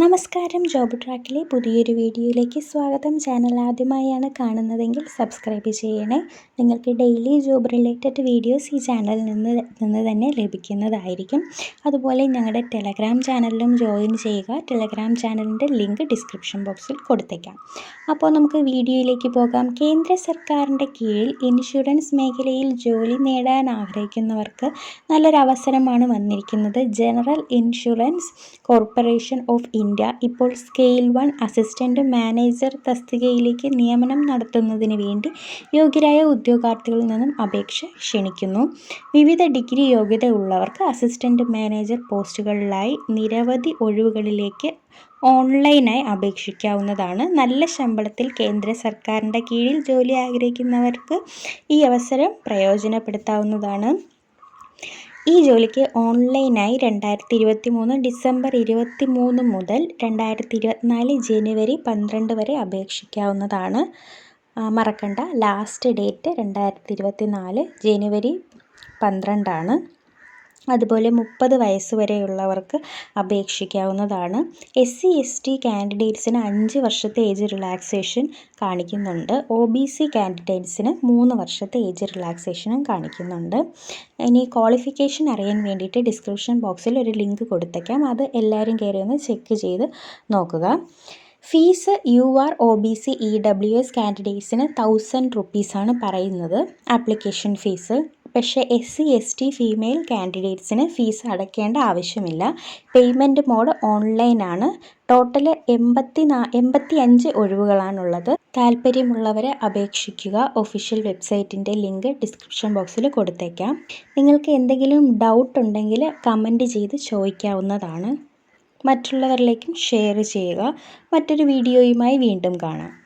നമസ്കാരം. ജോബ് ട്രാക്കിലെ പുതിയൊരു വീഡിയോയിലേക്ക് സ്വാഗതം. ചാനൽ ആദ്യമായാണ് കാണുന്നതെങ്കിൽ സബ്സ്ക്രൈബ് ചെയ്യണേ. നിങ്ങൾക്ക് ഡെയിലി ജോബ് റിലേറ്റഡ് വീഡിയോസ് ഈ ചാനലിൽ നിന്ന് നിന്ന് തന്നെ ലഭിക്കുന്നതായിരിക്കും. അതുപോലെ ഞങ്ങളുടെ ടെലഗ്രാം ചാനലിലും ജോയിൻ ചെയ്യുക. ടെലഗ്രാം ചാനലിന്റെ ലിങ്ക് ഡിസ്ക്രിപ്ഷൻ ബോക്സിൽ കൊടുത്തേക്കാം. അപ്പോൾ നമുക്ക് വീഡിയോയിലേക്ക് പോകാം. കേന്ദ്ര സർക്കാരിന്റെ കീഴിൽ ഇൻഷുറൻസ് മേഖലയിൽ ജോലി നേടാൻ ആഗ്രഹിക്കുന്നവർക്ക് നല്ലൊരു അവസരമാണ് വന്നിരിക്കുന്നത്. General insurance corporation of India ഇപ്പോൾ സ്കെയിൽ വൺ അസിസ്റ്റന്റ് മാനേജർ തസ്തികയിലേക്ക് നിയമനം നടത്തുന്നതിന് വേണ്ടി യോഗ്യരായ ഉദ്യോഗാർത്ഥികളിൽ നിന്നും അപേക്ഷ ക്ഷണിക്കുന്നു. വിവിധ ഡിഗ്രി യോഗ്യത ഉള്ളവർക്ക് അസിസ്റ്റന്റ് മാനേജർ പോസ്റ്റുകളിലായി നിരവധി ഒഴിവുകളിലേക്ക് ഓൺലൈനായി അപേക്ഷിക്കാവുന്നതാണ്. നല്ല ശമ്പളത്തിൽ കേന്ദ്ര സർക്കാരിന്റെ കീഴിൽ ജോലി ആഗ്രഹിക്കുന്നവർക്ക് ഈ അവസരം പ്രയോജനപ്പെടുത്താവുന്നതാണ്. ഈ ജോലിക്ക് ഓൺലൈനായി രണ്ടായിരത്തി ഇരുപത്തി മൂന്ന് ഡിസംബർ ഇരുപത്തി മൂന്ന് മുതൽ രണ്ടായിരത്തി ഇരുപത്തിനാല് ജനുവരി പന്ത്രണ്ട് വരെ അപേക്ഷിക്കാവുന്നതാണ്. മറക്കണ്ട. ലാസ്റ്റ് ഡേറ്റ് രണ്ടായിരത്തി ഇരുപത്തി നാല് ജനുവരി പന്ത്രണ്ടാണ്. അതുപോലെ മുപ്പത് വയസ്സ് വരെയുള്ളവർക്ക് അപേക്ഷിക്കാവുന്നതാണ്. എസ് സി എസ് ടി കാൻഡിഡേറ്റ്സിന് അഞ്ച് വർഷത്തെ ഏജ് റിലാക്സേഷൻ കാണിക്കുന്നുണ്ട്. ഒ ബി സി കാൻഡിഡേറ്റ്സിന് മൂന്ന് വർഷത്തെ ഏജ് റിലാക്സേഷനും കാണിക്കുന്നുണ്ട്. ഇനി ക്വാളിഫിക്കേഷൻ അറിയാൻ വേണ്ടിയിട്ട് ഡിസ്ക്രിപ്ഷൻ ബോക്സിൽ ഒരു ലിങ്ക് കൊടുത്തേക്കാം. അത് എല്ലാവരും കയറി ഒന്ന് ചെക്ക് ചെയ്ത് നോക്കുക. Fees U R O B C E W S കാൻഡിഡേറ്റ്സിന് thousand റുപ്പീസാണ് പറയുന്നത്. ആപ്ലിക്കേഷൻ ഫീസ് പക്ഷേ S C S T female കാൻഡിഡേറ്റ്സിന് fees അടയ്ക്കേണ്ട ആവശ്യമില്ല. Payment mode ഓൺലൈനാണ്. ടോട്ടൽ എൺപത്തി നാ എൺപത്തി അഞ്ച് ഒഴിവുകളാണുള്ളത്. താല്പര്യമുള്ളവരെ അപേക്ഷിക്കുക. ഒഫീഷ്യൽ വെബ്സൈറ്റിന്റെ ലിങ്ക് ഡിസ്ക്രിപ്ഷൻ ബോക്സിൽ കൊടുത്തേക്കാം. നിങ്ങൾക്ക് എന്തെങ്കിലും ഡൗട്ട് ഉണ്ടെങ്കിൽ കമന്റ് ചെയ്ത് ചോദിക്കാവുന്നതാണ്. മറ്റുള്ളവരിലേക്കും ഷെയർ ചെയ്യുക. മറ്റൊരു വീഡിയോയുമായി വീണ്ടും കാണാം.